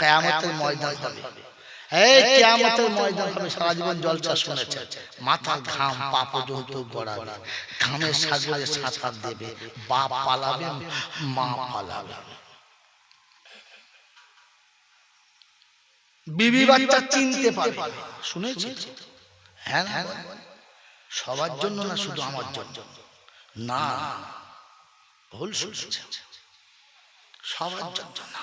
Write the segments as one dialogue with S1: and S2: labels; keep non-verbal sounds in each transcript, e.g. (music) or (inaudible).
S1: কেয়ামতের ময়দান হবে। এই কেয়ামতের ময়দান হবে। সারা জীবন জলসা শুনেছে মাথার ঘাম পা পর্যন্ত গড়াবে। ঘামের সাগরে সাঁতার দেবে। বাপ পালাবে মা পালাবে। বিবি বাচ্চা চিনতে পারবে শুনেছি হ্যাঁ হ্যাঁ সবার জন্য না শুধু আমার জন্য। না ভুল শুনেছে সবার জন্য না।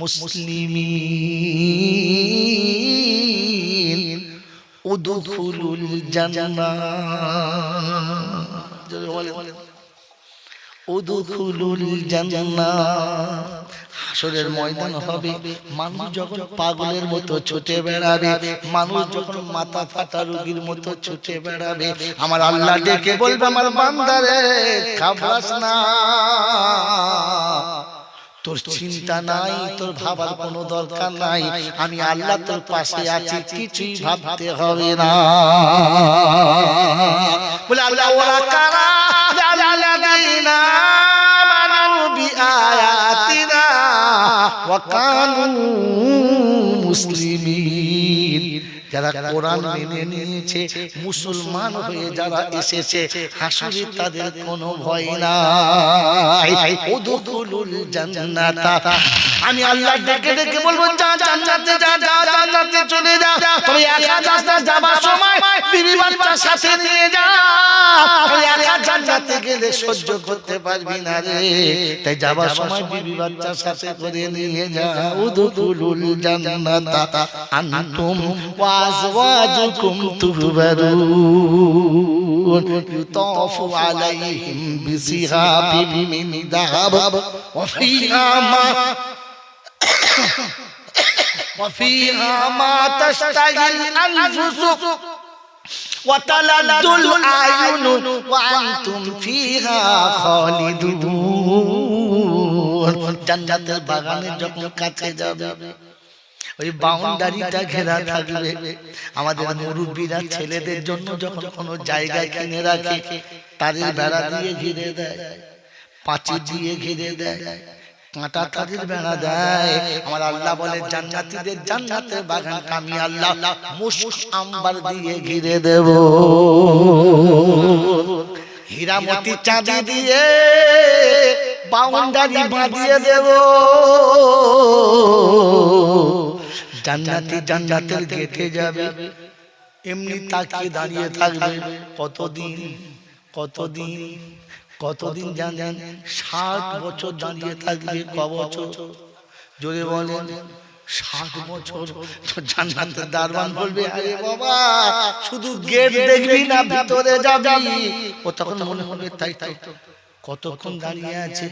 S1: মুসলিমিন উদুখুলুল জান্নাত উদুখুলুল জান্নাত হাসরের ময়দান হবে। মানুষ যখন পাগলের মতো ছুটে বেড়াবে, মানুষ যখন মাথা ফাটা রুগীর মতো ছুটে বেড়াবে, আমার আল্লাহ ডেকে বলবে, আমার বান্দারে খাবাস না। তোর চিন্তা নাই তোর ভাবার কোনো দরকার নাই। আমি আল্লাহ তোর পাশে আছি কিছুই ভাবতে হবে না। বলে আল্লাহ ওরা কারা? মুসলিম যারা কোরআন মেনে নিয়েছে মুসলমান হয়ে যারা এসেছে হাসুরে তাদের কোনো ভয় নাই জান্নাতা আমি আল্লাহ ডেকে ডেকে বলব যা জান্নাতে যা যা জান্নাতে চলে যা তবে একা যাস না যাবার সময় বিবি বাচ্চার সাথে নিয়ে যা তবে একা জান্নাতে গেলে সহ্য করতে পারবি না রে তাই যাবার সময় বিবি বাচ্চার সাথে করে নিয়ে যা উদখুলুল জান্নাতা আনতুম وأزواجكم تهبلون يطاف عليهم بصهاب من ذهب وفيها ما (coughs) وفيها ما تشتهي الأنفس وتلد الأعين وأنتم فيها خالدون. جنة البغان جبن كتجب ওই বাউন্ডারিটা ঘেরা থাকবে। আমাদের মুরব্বীরা ছেলেদের জন্য যখন কোনো জায়গায় কিনে রাখে তাদের বেড়া দিয়ে ঘিরে দেয়। পাঁচি দিয়ে ঘিরে দেয়। কাঁটা তাদের বেড়া দেয়। আমার আল্লাহ বলে জান্নাতীদের জান্নাতের বাগান আমি আল্লাহ। মুস্ক আম্বার দিয়ে ঘিরে দেব। হীরামতি চাঁদি দিয়ে বাউন্ডারি বাঁধিয়ে দেব। জান্নাতি জান্নাতের গেটে যাবে। এমনি তাকিয়ে দাঁড়িয়ে থাকবে। কতদিন? কতদিন? কতদিন জানেন? ষাট বছর দাঁড়িয়ে থাকবে ক বছর? জোরে বলেন ষাট বছর তো জান্নাতের দারবান বলবে আরে বাবা শুধু গেট দেখবি না ভিতরে যাবি। ও তখন মনে হবে তাই তাই তো। কতক্ষণ দাঁড়িয়ে আছে?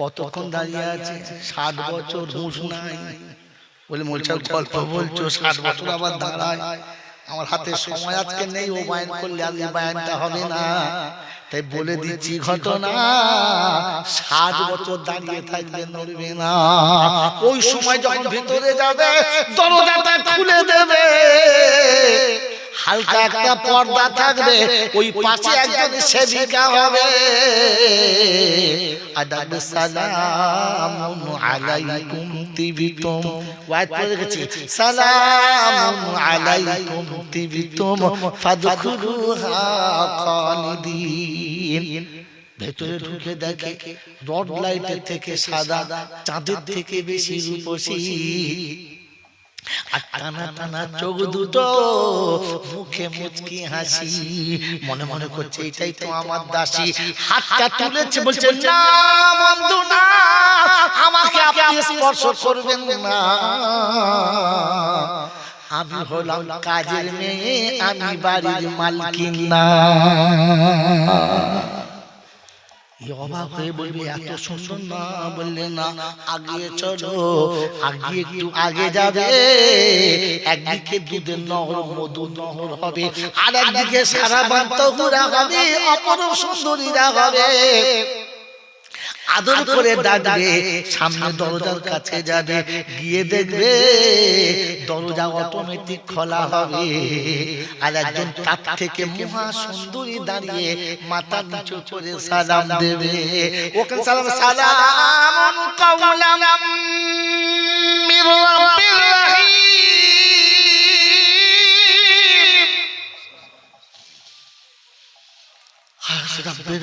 S1: কতক্ষণ দাঁড়িয়ে আছে? ষাট বছর হুঁশ নাই। বলে বলছে গল্প বলছো ষাট বছর আবার দাঁড়ায়। আমার হাতে সময় আজকে নেই ও বায়ন করলে আজকে বায়নটা হবে না। তাই বলে দিচ্ছি ঘটনা ষাট বছর দাঁড়িয়ে থাকবে নড়বে না। ওই সময় যখন ভিতরে যাবে দরজাটা খুলে দেবে। হালকা একটা পর্দা থাকবে ওই পাশে একজন সেবিকা হবে। আর ডাকবে সালাম আলাইকুম তিবিতুম। ওয়াইট পড়ে গেছি সালাম আলাইকুম তিবিতুম। ফাদখুলুহা খালিদিন। ভেতরে ঢুকে দেখে রড লাইটের থেকে সাদা চাঁদের থেকে বেশি রূপসী। আর টানা টানা চোখ দুটো মুখে মুচকি হাসি। মনে মনে করছে এটাই তো আমার দাসী। হাতটা তুলেছে বলছে না বন্ধু না আমাকে আপনি স্পর্শ করবেন না। আমি হলাম কাজের মেয়ে আমি বাড়ির মালকিন না। অবাক হয়ে বলবি এত সুন্দর না বললে না। আগে চলো আগে একটু আগে যাবে। একদিকে দুধের নহর মধু নহর হবে। আর একদিকে সারা বান্ত হবে। অপরূপ সুন্দরীরা হবে। আদর করে ডাকবে সামনে দরজার কাছে যাবে গিয়ে দেখবে দরজা অটোমেটিক খোলা হবে। আর একজন তার থেকে মহা সুন্দরী দাঁড়িয়ে মাথা নিচু করে সালাম দেবে। ওকে সালাম সালাম কাউলাম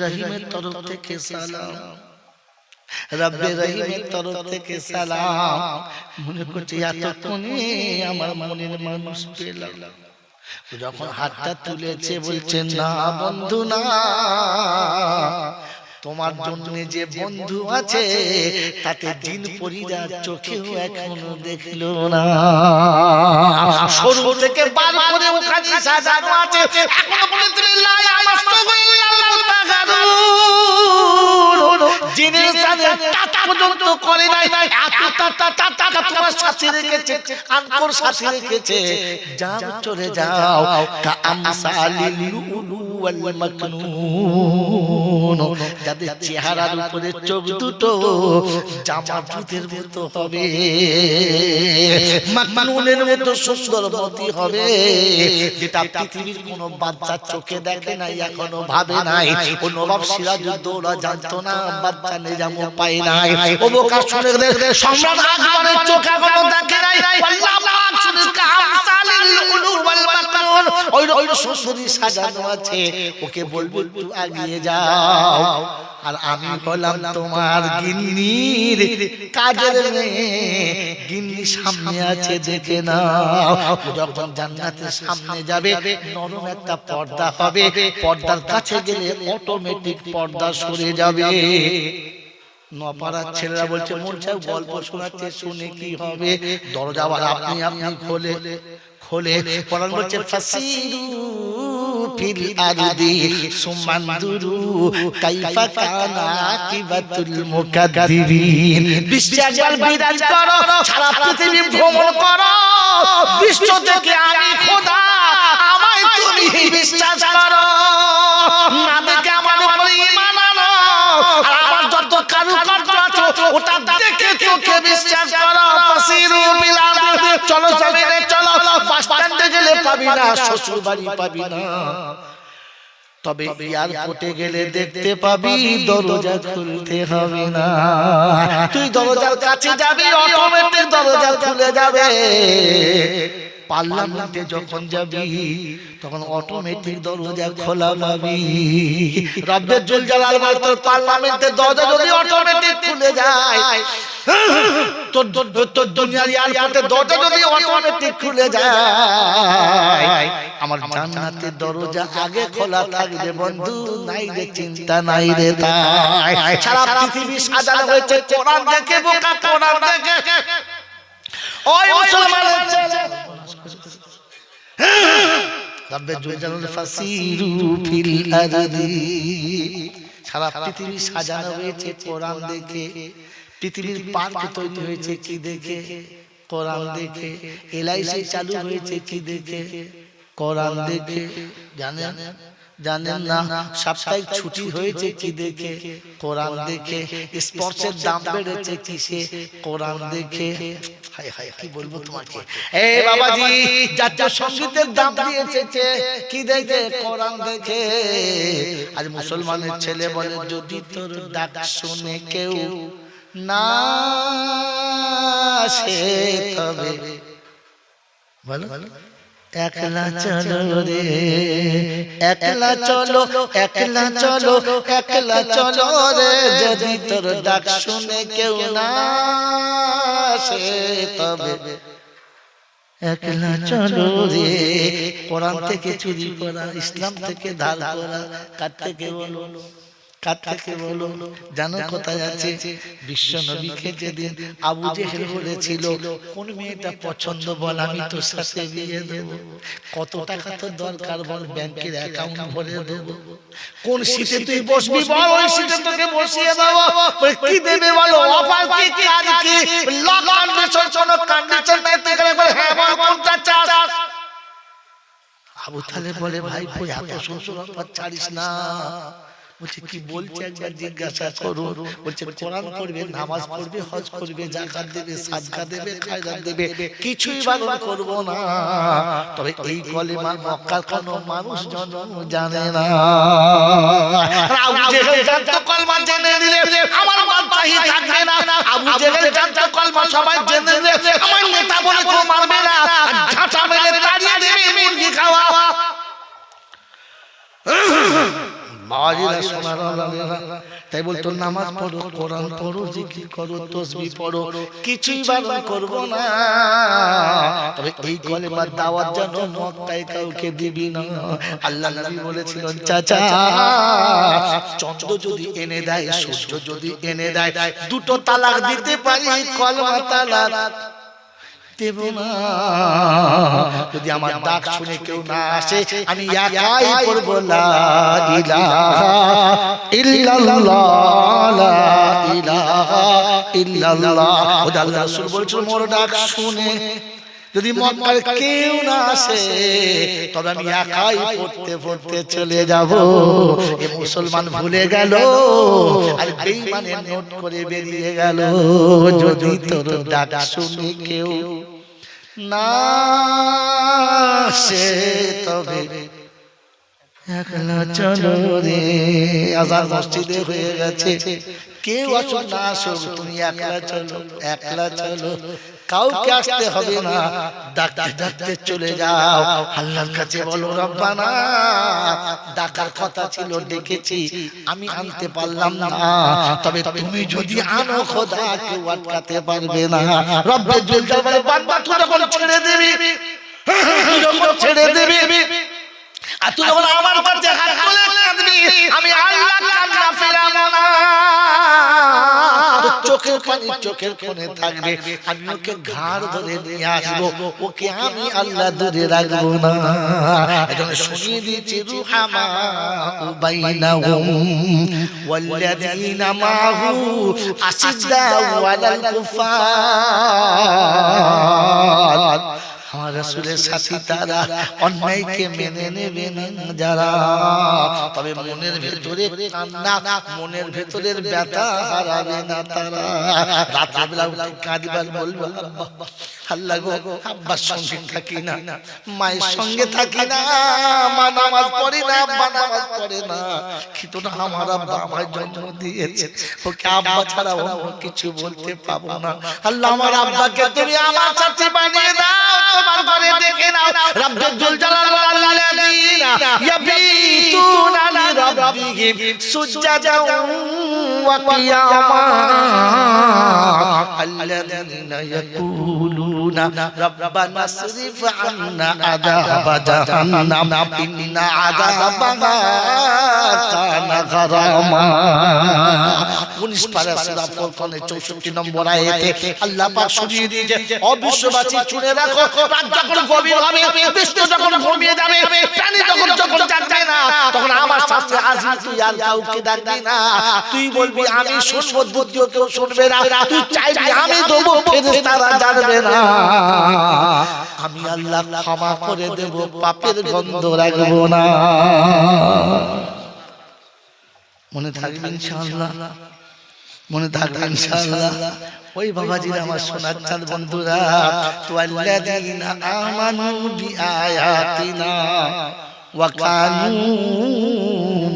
S1: রহিমের তরফ থেকে সালাম। রব্বে রহিমের তরফ থেকে সালাম। মনে করছি এতক্ষণে আমার মনের মানুষ পেলাম। যখন হাতটা তুলেছে বলছে না বন্ধু না তোমার জন্য যে বন্ধু আছে তাতে দিন পরিরা চোখেও এখনও দেখল না। সরু থেকে বার করে ওখানে সাজানো আছে। এখনও পর্যন্ত লা ইয়ামাসসুহু ইল্লাল্লাহু তাগারুন টাচ পর্যন্ত করে নাই এতটা টাটা টাকা তোমার সাথে রেখেছে আনকর সাথে রেখেছে যাও চলে যাও মাকনুন। যাদের চেহারার উপরে চোখ দুটো জামা দুধের মতো হবে। মাকনুনের মতো সুন্দরবতী হবে। যেটা পৃথিবীর কোন বাচ্চা চোখে দেখে নাই এখনও ভাবে নাই। ও নবাব সিরাজউদ্দৌলা জানতো না বাচ্চা নিজামও পাই নাই। ও বোকা শুনে সম্রাট আকবরের চোখে কোনো দেখে নাই। আল্লাহ পাক শুনে কামসালিল লুলু ওয়াল মাকনুন ওকে বলব, একটু আগিয়ে যাও। আর আমি তোমার গিন্নির কাজের গিন্নি সামনে আছে, দেখে যখন জান্নাতের সামনে যাবে, নরম একটা পর্দা হবে। পর্দার কাছে গেলে অটোমেটিক পর্দা সরে যাবে। নপাড়ার ছেলেরা বলছে মন সাহেব গল্প শোনাচ্ছে শুনে কি হবে? দরজা আবার আপনি আপনি খোলে। খোলে পরাণ বলছে ফাসিরু ফিল আরদি সুমানদুরু কাইফা কানা কিবাতুল মুকাদ্দিবিন। বিশ্বে একবার বিরাজ করো সারা পৃথিবী ভ্রমণ করো। বিশ্ব থেকে আমি খোদা আমায় তুমি বিশ্বাস করো। না দেখে আমার উপরে ঈমান আনো। আর আমার যত কারুকার্য আছে ওটা দেখে চোখে বিশ্বাস করো। পাবি না শ্বশুর বাড়ি পাবি না। তবে এয়ারপোর্টে গেলে দেখতে পাবি দরজা খুলতে হবে না। তুই দরজার কাছে যাবি অটোমেটিক দরজা খুলে যাবে। পার্লামেন্টে যখন যাবি তখন অটোমেটিক দরজা খোলা পাবি। রব্বের জুল জালাল বলে তোর পার্লামেন্টের দরজা যদি অটোমেটিক খুলে যায় তোর তোর- তোর দুনিয়ার এয়ারপোর্টের দরজা যদি অটোমেটিক খুলে যায় আমার জান্নাতের দরজা আগে খোলা থাকবে বন্ধু নাই রে চিন্তা নাই রে তাই। সারা পৃথিবী সাজানো হয়েছে কোরআন দেখে বোকা কোরআন দেখে। ওই মুসলমানের ছেলে রব্বে জুল ফাসিরু ফিল আরদি। সারা পৃথিবী সাজানো হয়েছে কোরআন দেখে। পৃথিবীর পার্ক তৈরি হয়েছে কি দেখে? কোরআন দেখে। এলআইসি চালু হয়েছে কি দেখে? কোরআন দেখে। জানেন? জানেন না সাপ্তাহিক ছুটি হয়েছে কি দেখে? কোরআন দেখে স্পর্শের দাম বেড়েছে কিসে? কোরআন দেখে। হায় হায় কি বলব তোমাকে? এ বাবাজি জাতীয় সঙ্গীতের দাম দিয়েছে কি দেখে? কোরআন দেখে। আজ মুসলমানের ছেলে বলে যদি তোর ডাক শুনে কেউ না সে তবে। বলো। একলা চলো রে একলা চলো একলা চলো একলা চলো রে। যদি তোর ডাক শুনে কেউ না সে তবে। একলা চলো রে কোরআন থেকে চুরি করা ইসলাম থেকে ধার করা কার থেকে বলো? কার থেকে বলো? জানো কোথায় আছে? বিশ্ব নবীকে যেদিন আবু জেহেল বলেছিল কোন মেয়েটা পছন্দ বল আমি তোর সাথে বিয়ে দেব। কত টাকা তোর দরকার বল ব্যাংকের অ্যাকাউন্ট ভরে দেব। কোন সিটে তুই বসবি বল? ওই তোকে বসিয়ে দেবো। কি দেবে বলো? অফার কি কি লক কন্ডিশন কোন কন্ডিশন নাই তুই বলে হ্যাঁ বল কোনটা চাস আবু তাহলে বলে ভাই এত শ্বশুর ছাড়িস না বলছে কি বলছে একবার জিজ্ঞাসা করো। বলছে কোরআন পড়বে নামাজ পড়বে হজ করবে জাকাত দেবে সাদকা দেবে খায়রাত দেবে কিছুই বারণ করব না। তবে এই কলেমা মক্কার কোনো মানুষ জন জানে না। আবু জেহেল জানতো কলমা জেনে নিলে আমার বাদশাহী থাকবে না। আবু জেহেল জানতো কলমা সবাই জেনে নিলে আমার নেতা বলে কেউ মারবে না আর ঝাঁটা মেরে তাড়িয়ে দেবে মুরগি খাওয়া বাবাজিরা সোনার আলালেরা তাই বলতো নামাজ পড়ো কোরআন পড়ো জিকির করো তসবি পড়ো কিছুই বারণ করব না। তবে এই কলেমা দাওয়াত যেন মক্কায় কাউকে দিবি না। আল্লাহ নবী বলেছিলেন চাচা চন্দ্র যদি এনে দেয় সূর্য যদি এনে দেয় দুটো তালাক দিতে পারি কলমা তালাক। দেব না। যদি আমার ডাক শুনে কেউ না আসে আমি একাই করব লা ইলাহা ইল্লাল্লাহ লা ইলাহা ইল্লাল্লাহ আল্লাহ রাসূল বলছিল মোর ডাক শুনে যদি মক্কার কেউ না আসে তবে আমি একাই পড়তে পড়তে চলে যাব। এ মুসলমান ভুলে গেল আর বেঈমানে নোট করে বেরিয়ে গেল। যদি তোর ডাক শুনে কেউ না সে তবে একলা চলো রে। আজান মসজিদে হয়ে গেছে। কেউ আসুক না আসুক তুমি একলা চলো একলা চলো। কাউকে আসতে হবে না। ডাকতে ডাকতে চলে যাও। আল্লাহর কাছে বলো রব্বানা। ডাকার কথা ছিল ডেকেছি। আমি আনতে পারলাম না। তবে তুমি যদি আনো খোদা কেউ আটকাতে পারবে না। রব্বে জুলজাল বলে বান্দা তুই যখন ছেড়ে দিবি যখন ছেড়ে দিবি আর তুই যখন আমার কাছে হাত তুলে কাঁদবি, আমি আল্লাহ কান্না ফেরাবো না। চোখের পানি চোখের কোণে থাকবে, আমি ওকে ঘাড় ধরে নিয়ে আসব, ওকে আমি আল্লাহ দূরে রাখব না। এজন্য শুনিয়ে দিয়েছি, রুহামা বাইনাহুম ওয়াল্লাযীনা মাহু আশিদ্দাউ আলাল কুফার। আমার রাসূলের সাথী তারা অন্যায়কে মেনে নেবে না যারা। তবে মনের ভেতরে কান্না মনের ভেতরের ব্যথা হারাবে না তারা। রাত্রেবেলা উঠে কাঁদবার বলব আল্লাহ গো আব্বার সঙ্গে থাকি না। মায়ের সঙ্গে থাকি না। মা নামাজ পড়ে না আব্বা নামাজ পড়ে না। কিন্তু না আমার আব্বা আমায় জন্ম দিয়েছে। ওকে আব্বা ছাড়া অন্য কিছু বলতে পাবো না। আল্লাহ আমার আব্বাকে তুমি আমার সাথে বানিয়ে দাও। তোমার ঘরে দেখে নাও। রব্বুল জুল জালাল ওয়াল আলাদিনা ইয়াবিতুনা লিরাব্বিহিম সুজদাও ওয়া কিয়ামা আল্লাযীনা ইয়াকুলুনা রব্বানা আসরিফ আন্না আযাবা জাহান্নাম ইন্না আযাবাহা কানা গারামা 19 পারা সূরা ফুরকানের 64 নম্বর আয়াতে আল্লাহ পাক দিয়েছে অবিশ্ববাসী শুনে রাখো। রাত যখন গভীর হবে বিশ্ব যখন ঘুমিয়ে যাবে প্রাণী যখন যখন জাগবে তখন আমার সাথে আসবি তুই আর কাউকে ডাকবি না। তুই বলবি, আমি শুনব দ্বিতীয় কেউ শুনবে না। তুই চাইবি, আমি দেবো জানবে না। আমি আল্লাহ ক্ষমা করে দেব, পাপের গন্ধ রাখব না। মনে থাকবে ইনশাআল্লাহ, মনে থাকবে ইনশাআল্লাহ। ওই বাবাজিরা আমার সোনার চাঁদ, বন্ধুরা, তো আমানু বিআয়াতিনা।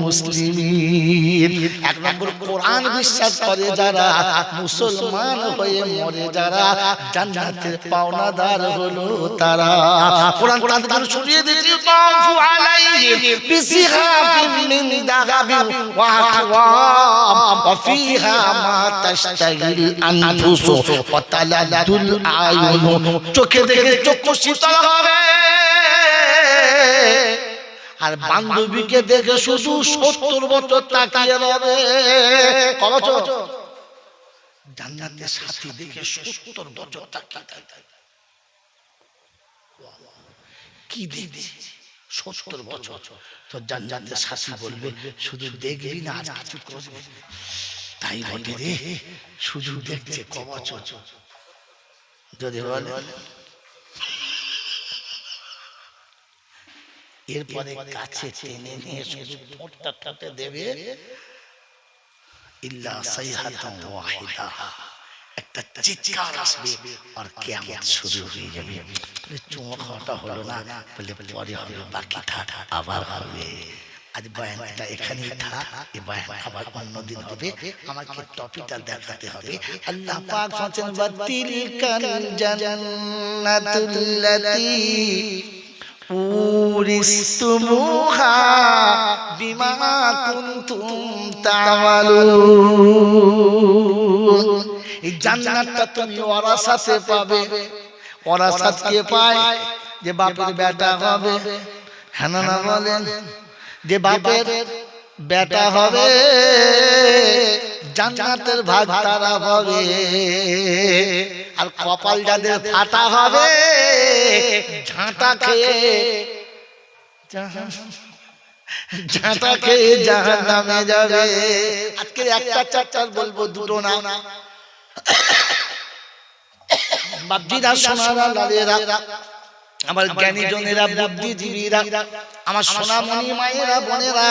S1: মুসলিমিন। এক নম্বর কোরআন বিশ্বাস করে যারা মুসলমান হয়ে মরে যারা জান্নাতের পাওনাদার হলো তারা। কোরআন তাদের শুনিয়ে দিয়েছি তাফু আলাইহিম বিসিহাফিন মিন দাগাবিন ওয়া আকওয়াম ওয়া ফিহা মা তাশতাহিল আনফুসু ওয়া তালাদ্দুল আয়ুন। চোখে দেখে চক্ষু শীতল হবে। আর বান্ধবীকে দেখে শুধু সত্তর বছর তাকিয়ে রবে। ক বছর জান্নাতের সাথী দেখে সত্তর বছর তাকিয়ে কি দেখবি? সত্তর বছর। তো জান্নাতের সাথী বলবে শুধু দেখবি না আর কিছু করবে তাই বলে রে শুধু দেখছে ক বছর যদি বলে এরপরে কাছে টেনে নিয়ে শুধু ঠোঁটটা ঠোঁটে দেবে ইল্লা সাইহাতান ওয়াহিদা। একটা চিৎকার আসবে আর কিয়ামত শুরু হয়ে যাবে। বলে চুমো খাওয়াটা হলো না বলে পরে হবে বাকি থাক আবার হবে। আজ বয়ানটা এখানেই থাক এই বয়ান আবার অন্যদিন হবে। আমাকে টপিকটা দেখাতে হবে। আল্লাহ পাক বলেন বাতিল কান জান্নাতুল্লাতী উরিস্তুমুহা বিমা কুনতুম তামালুন। এই জান্নাতটা তুমি ওয়ারাসাতে পাবে। ওয়ারাসাত কে পায় যে বাপের বেটা হবে। হ্যাঁ না বলেন? যে বাপের বেটা হবে, জান্নাতের ভাগ তারা হবে আর কপাল যাদের ফাটা হবে, ঝাঁটা খেয়ে ঝাঁটা খেয়ে জাহান নামে যাবে। আজকে একটা চারটার বলব দুটো না। বাপজিরা সোনারা লালেরা আমার জ্ঞানী জনেরা বুদ্ধিজীবীরা আমার সোনামণি মায়েরা বোনেরা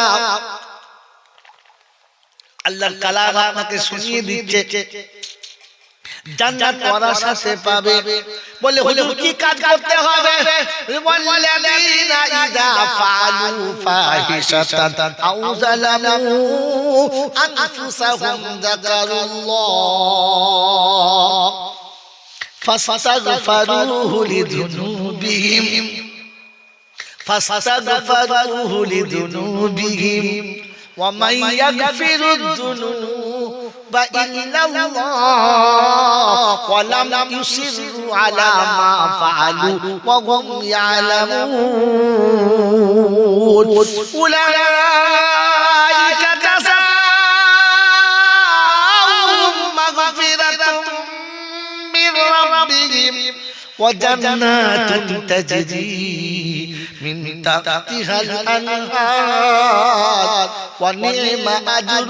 S1: আল্লাহর কালাম আপনাকে শুনিয়ে দিচ্ছে। জান্নাত পড়ার সাথে পাবে। বলে হুজুর কি কাজ করতে হবে? ওয়াল্লাযীনা ইদা ফালু ফাহিশাতান আউযালামু আনফুসাহুম যাকারুল্লাহ ফাস্তাগফারুহু লিযুনুবিহিম ফাস্তাগফারুহু লিযুনুবিহিম ওয়া মান ইয়াগফিরুদ যুনুব الذنوب إلا الله ولم يصروا على ما فعلوا وهم يعلمون. أولئك جزاؤهم مغفرة من ربهم وجنات تجري من تحتها الأنهار. ونعم أجر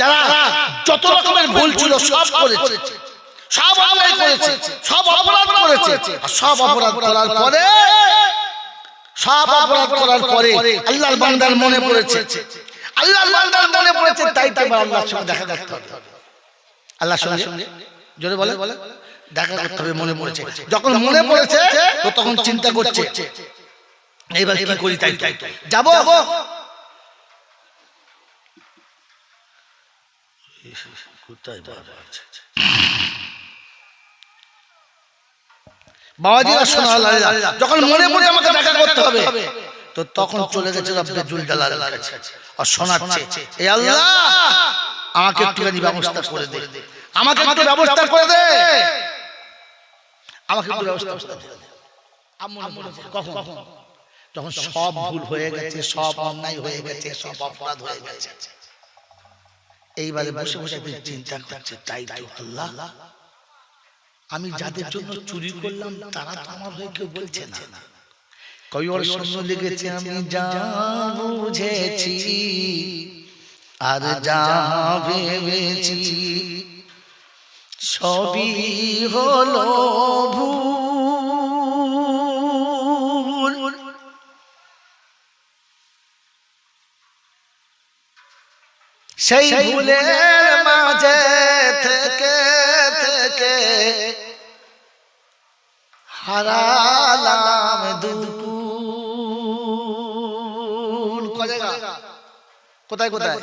S1: যারা যত রকমের ভুল ছিল সব করেছে। সব অন্যায় করেছে। সব অপরাধ করেছে। আর সব অপরাধ করার পরে সব অপরাধ করার পরে আল্লাহর বান্দার মনে পড়েছে। আল্লাহর বান্দার মনে পড়েছে তাই তাই আল্লাহর সঙ্গে দেখা করতে হবে। আল্লাহর সঙ্গে? জোরে বলে বলে দেখা করতে হবে মনে পড়েছে। যখন মনে পড়েছে তো তখন চিন্তা করছে। এইবার কি করি তাই তাই যাব। কোথায় বাবা আছে বাবাজিরা শোনা যখন মনে পড়ে আমাকে দেখা করতে হবে তো তখন চলে গেছে রব্বে জালালের কাছে। আর শোনাচ্ছে এ আল্লাহ আমাকে একটুখানি ব্যবস্থা করে দে। আমাকে একটু ব্যবস্থা করে দে। আমাকে একটু ব্যবস্থা করে দে। কখন? যখন সব ভুল হয়ে গেছে সব অন্যায় হয়ে গেছে সব অপরাধ হয়ে গেছে। এইবারে বসে বসে চিন্তা করছে তাই তো আল্লাহ আমি যাদের জন্য চুরি করলাম তারা তো আমার হয়ে কেউ বলছে না। শূন্য লেগেছে আমি যা বুঝেছি আর যা ভেবেছি সবই হলো ভুল। সেই ভুলের মাঝে থেকে থেকে হারালাম দুকুল কোথায় কোথায়?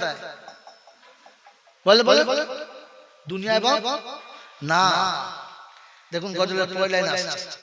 S1: বলে বলে। দুনিয়ায় না। দেখুন গজলের পয়লায় না